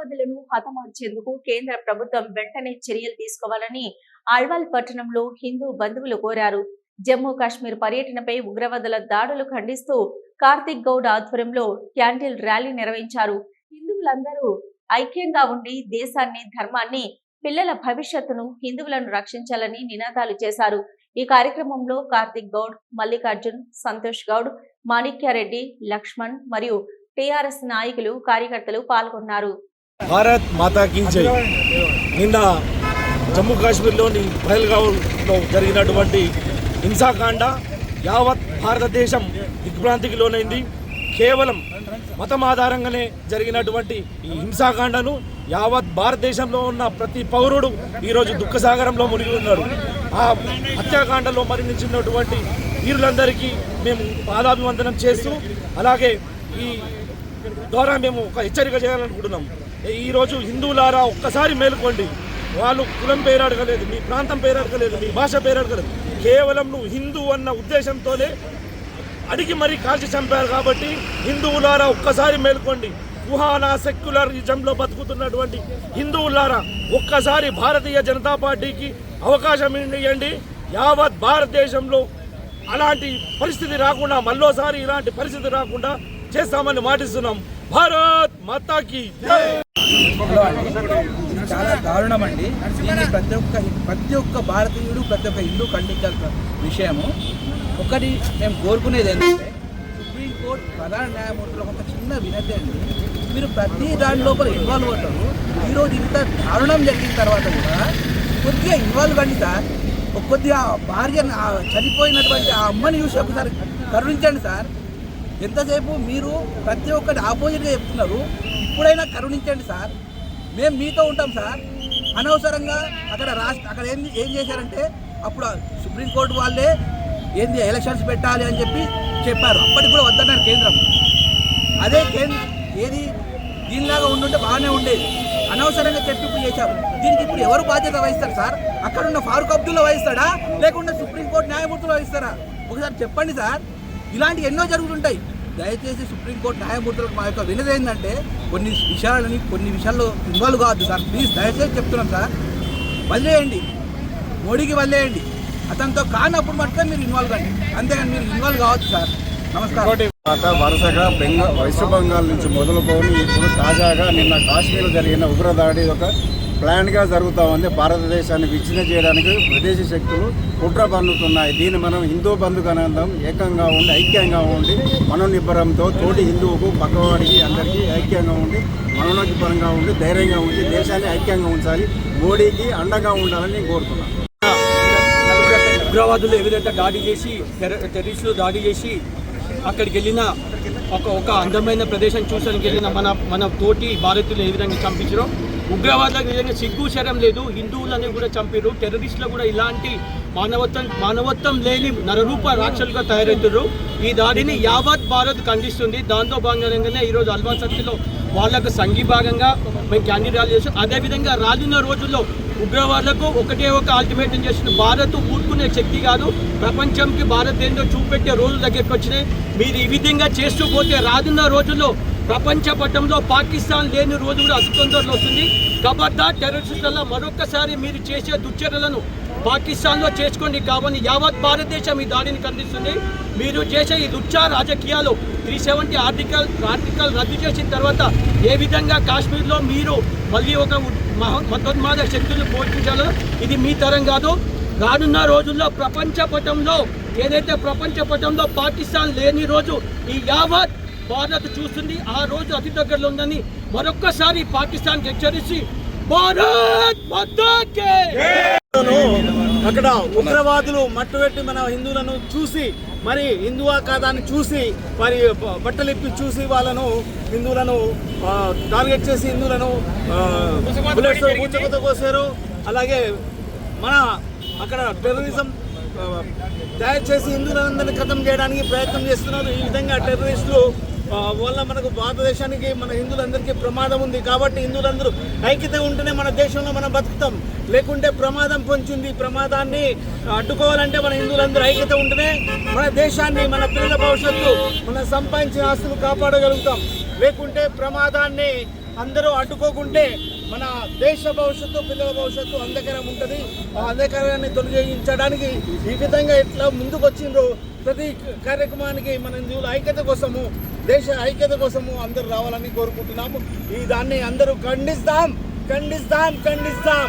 ఉగ్రవాదులను హతమార్చేందుకు కేంద్ర ప్రభుత్వం వెంటనే చర్యలు తీసుకోవాలని అల్వాల్ పట్టణంలో హిందూ బంధువులు కోరారు. జమ్మూ కాశ్మీర్ పర్యటనపై ఉగ్రవాదుల దాడులు ఖండిస్తూ కార్తిక్ గౌడ్ ఆధ్వర్యంలో క్యాండిల్ ర్యాలీ నిర్వహించారు. హిందువులందరూ ఐక్యంగా ఉండి దేశాన్ని ధర్మాన్ని పిల్లల భవిష్యత్తును హిందువులను రక్షించాలని నినాదాలు చేశారు. ఈ కార్యక్రమంలో కార్తిక్ గౌడ్ మల్లికార్జున్ సంతోష్ గౌడ్ మాణిక్యారెడ్డి లక్ష్మణ్ మరియు టిఆర్ఎస్ నాయకులు కార్యకర్తలు పాల్గొన్నారు. భారత్ మాతా కీ జై. నిన్న జమ్మూ కాశ్మీర్లోని పహల్గావ్లో జరిగినటువంటి హింసాకాండ యావత్ భారతదేశం దిగ్భ్రాంతికి లోనైంది. కేవలం మతం ఆధారంగానే జరిగినటువంటి ఈ హింసాకాండను యావత్ భారతదేశంలో ఉన్న ప్రతి పౌరుడు ఈరోజు దుఃఖసాగరంలో మునిగి ఉన్నాడు ఆ హత్యాకాండలో మరణించినటువంటి వీరులందరికీ మేము పాదాభివందనం చేస్తూ అలాగే ఈ ద్వారా మేము ఒక హెచ్చరిక చేయాలనుకుంటున్నాం ఈరోజు హిందువులారా ఒక్కసారి మేలుకోండి. వాళ్ళు కులం పేరు అడగలేదు మీ ప్రాంతం పేరు అడగలేదు మీ భాష పేరు అడగలేదు. కేవలం నువ్వు హిందూ అన్న ఉద్దేశంతోనే అడిగి మరీ కాల్చి చంపారు కాబట్టి హిందువులారా ఒక్కసారి మేల్కోండి. కుహానా సెక్యులరిజంలో బతుకుతున్నటువంటి హిందువులారా ఒక్కసారి భారతీయ జనతా పార్టీకి అవకాశం ఇవ్వండి యావత్ భారతదేశంలో అలాంటి పరిస్థితి రాకుండా మళ్ళోసారి ఇలాంటి పరిస్థితి రాకుండా చేస్తామని మాటిస్తున్నాం. భారత్ మాతాకి హలో అండి ఇది చాలా దారుణం అండి దీన్ని ప్రతి ఒక్క ప్రతి ఒక్క భారతీయుడు ప్రతి ఒక్క హిందూ ఖండించాల్సిన విషయము. ఒకటి మేము కోరుకునేది ఏంటంటే సుప్రీంకోర్టు ప్రధాన న్యాయమూర్తులు ఒక చిన్న వినతి అండి. మీరు ప్రతి దాని లోపల ఇన్వాల్వ్ అవుతారు. ఈరోజు ఇంత దారుణం జరిగిన తర్వాత కూడా కొద్దిగా ఇన్వాల్వ్ కండి సార్ కొద్దిగా భార్య చనిపోయినటువంటి ఆ అమ్మని చూసి ఒకసారి కరుణించండి సార్. ఎంతసేపు మీరు ప్రతి ఒక్కటి ఆపోజిట్గా చెప్తున్నారు. ఇప్పుడైనా కరుణించండి సార్. మేము మీతో ఉంటాం సార్. అనవసరంగా అక్కడ రాష్ట్ర అక్కడ ఏం ఏం చేశారంటే అప్పుడు సుప్రీంకోర్టు వాళ్ళే ఏంది ఎలక్షన్స్ పెట్టాలి అని చెప్పి చెప్పారు. అప్పటికి కూడా వద్దన్నారు కేంద్రం. అదే కేంద్ర ఏది దీనిలాగా ఉండుంటే బాగానే ఉండేది. అనవసరంగా చెప్పింపు ఇప్పుడు చేశారు. దీనికి ఇప్పుడు ఎవరు బాధ్యత వహిస్తారు సార్? అక్కడ ఉన్న ఫారూక్ అబ్దుల్లా వహిస్తాడా? లేకుంటే సుప్రీంకోర్టు న్యాయమూర్తులు వహిస్తారా? ఒకసారి చెప్పండి సార్. ఇలాంటి ఎన్నో జరుగుతుంటాయి. దయచేసి సుప్రీంకోర్టు న్యాయమూర్తులకు మా యొక్క వినది ఏంటంటే కొన్ని విషయాలని కొన్ని విషయాల్లో ఇన్వాల్వ్ కావద్దు సార్. ప్లీజ్ దయచేసి చెప్తున్నాం సార్. వదిలేయండి. మోడీకి వదిలేయండి. అతనితో కానప్పుడు మట్టుగా మీరు ఇన్వాల్వ్ కండి. అంతేగాని మీరు ఇన్వాల్వ్ కావద్దు సార్. నమస్కారం. వరుసగా బెంగాల్ వెస్ట్ బెంగాల్ నుంచి మొదలుకొని ఇప్పుడు తాజాగా నిన్న కాశ్మీర్లో జరిగిన ఉగ్రదాడి ఒక ప్లాన్గా జరుగుతూ ఉంది. భారతదేశాన్ని విచ్ఛిన్న చేయడానికి విదేశీ శక్తులు కుట్ర పన్నుతున్నాయి. దీన్ని మనం హిందూ బంధుగనందం ఏకంగా ఉండి ఐక్యంగా ఉండి మనోనిబ్బరంతో తోటి హిందువుకు పక్కవాడికి అందరికీ ఐక్యంగా ఉండి మనోనిబ్బరంగా ఉండి ధైర్యంగా ఉండి దేశాన్ని ఐక్యంగా ఉంచాలి మోడీకి అండగా ఉండాలని నేను కోరుతున్నాను. ఉగ్రవాదులు ఏ విధంగా దాడి చేసి టెర్ర- టెర్రరిస్టులు దాడి చేసి అక్కడికి వెళ్ళిన ఒక ఒక అందమైన ప్రదేశం చూసానికి వెళ్ళిన మన మన తోటి భారతీయులు ఏ విధంగా చంపించడం ఉగ్రవాదులకు నిజంగా సిగ్గు శరం లేదు. హిందువులని కూడా చంపారు టెర్రరిస్టులు కూడా ఇలాంటి మానవత్వం మానవత్వం లేని నరరూప రాక్షలుగా తయారవుతారు ఈ దాడిని యావత్ భారత్ ఖండిస్తుంది. దాంతో భాగంగానే ఈరోజు అల్వా సత్తిలో వాళ్ళకు సంఘీభాగంగా మేము క్యాండిడేట్ చేసాం. అదేవిధంగా రానున్న రోజుల్లో ఉగ్రవాదులకు ఒకటే ఒక అల్టిమేటం చేసిన భారత్ ఊరుకునే శక్తి కాదు. ప్రపంచంకి భారత్ ఏంటో చూపెట్టే రోజుల దగ్గరికి వచ్చినాయి. మీరు ఈ విధంగా చేస్తూ పోతే రానున్న రోజుల్లో ప్రపంచ పట్టంలో పాకిస్తాన్ లేని రోజు కూడా అతి తొందరలో వస్తుంది. కబడ్డా టెర్రరిస్టుల మరొకసారి మీరు చేసే దుశ్చర్యలను పాకిస్తాన్లో చేసుకోండి కావని యావత్ భారతదేశం ఈ దాడిని ఖండిస్తుంది. మీరు చేసే ఈ దుచ్చ రాజకీయాలు త్రీ సెవెంటీ ఆర్టికల్ ఆర్టికల్ రద్దు చేసిన తర్వాత ఏ విధంగా కాశ్మీర్లో మీరు మళ్ళీ ఒక మహ- మతోన్మాద శక్తులు పోషించాలో ఇది మీ తరం కాదు. రానున్న రోజుల్లో ప్రపంచ పటంలో ఏదైతే ప్రపంచ పటంలో పాకిస్తాన్ లేని రోజు ఈ యావత్ భారత్ చూస్తుంది ఆ రోజు అతి దగ్గరలో ఉందని మరొక్కసారి పాకిస్తాన్ హెచ్చరించి భారత్ అక్కడ ఉగ్రవాదులు మట్టుపెట్టి మన హిందువులను చూసి మరి హిందువా కాదా అని చూసి మరి బట్టలు ఇప్పి చూసి వాళ్ళను హిందువులను టార్గెట్ చేసి హిందువులను బుల్లెట్స్ ఊచకతో కోసారు. అలాగే మన అక్కడ టెర్రరిజం తయారు చేసి హిందువులందరినీ ఖతం చేయడానికి ప్రయత్నం చేస్తున్నారు. ఈ విధంగా టెర్రరిస్టులు వల్ల మనకు భారతదేశానికి మన హిందువులందరికీ ప్రమాదం ఉంది. కాబట్టి హిందువులందరూ ఐక్యత ఉంటేనే మన దేశంలో మనం బతుకుతాం. లేకుంటే ప్రమాదం పొంచింది. ప్రమాదాన్ని అడ్డుకోవాలంటే మన హిందువులందరూ ఐక్యత ఉంటేనే మన దేశాన్ని మన పిల్లల భవిష్యత్తు మన సంపాదించిన ఆస్తులు కాపాడగలుగుతాం. లేకుంటే ప్రమాదాన్ని అందరూ అడ్డుకోకుంటే మన దేశ భవిష్యత్తు పిల్లల భవిష్యత్తు అంధకారం ఉంటుంది. ఆ అంధకారాన్ని తొలగించడానికి ఈ విధంగా ఎట్లా ముందుకు వచ్చిండ్రో ప్రతి కార్యక్రమానికి మన హిందువుల ఐక్యత కోసము దేశ ఐక్యత కోసము అందరూ రావాలని కోరుకుంటున్నాము. ఈ దాన్ని అందరూ ఖండిస్తాం ఖండిస్తాం ఖండిస్తాం.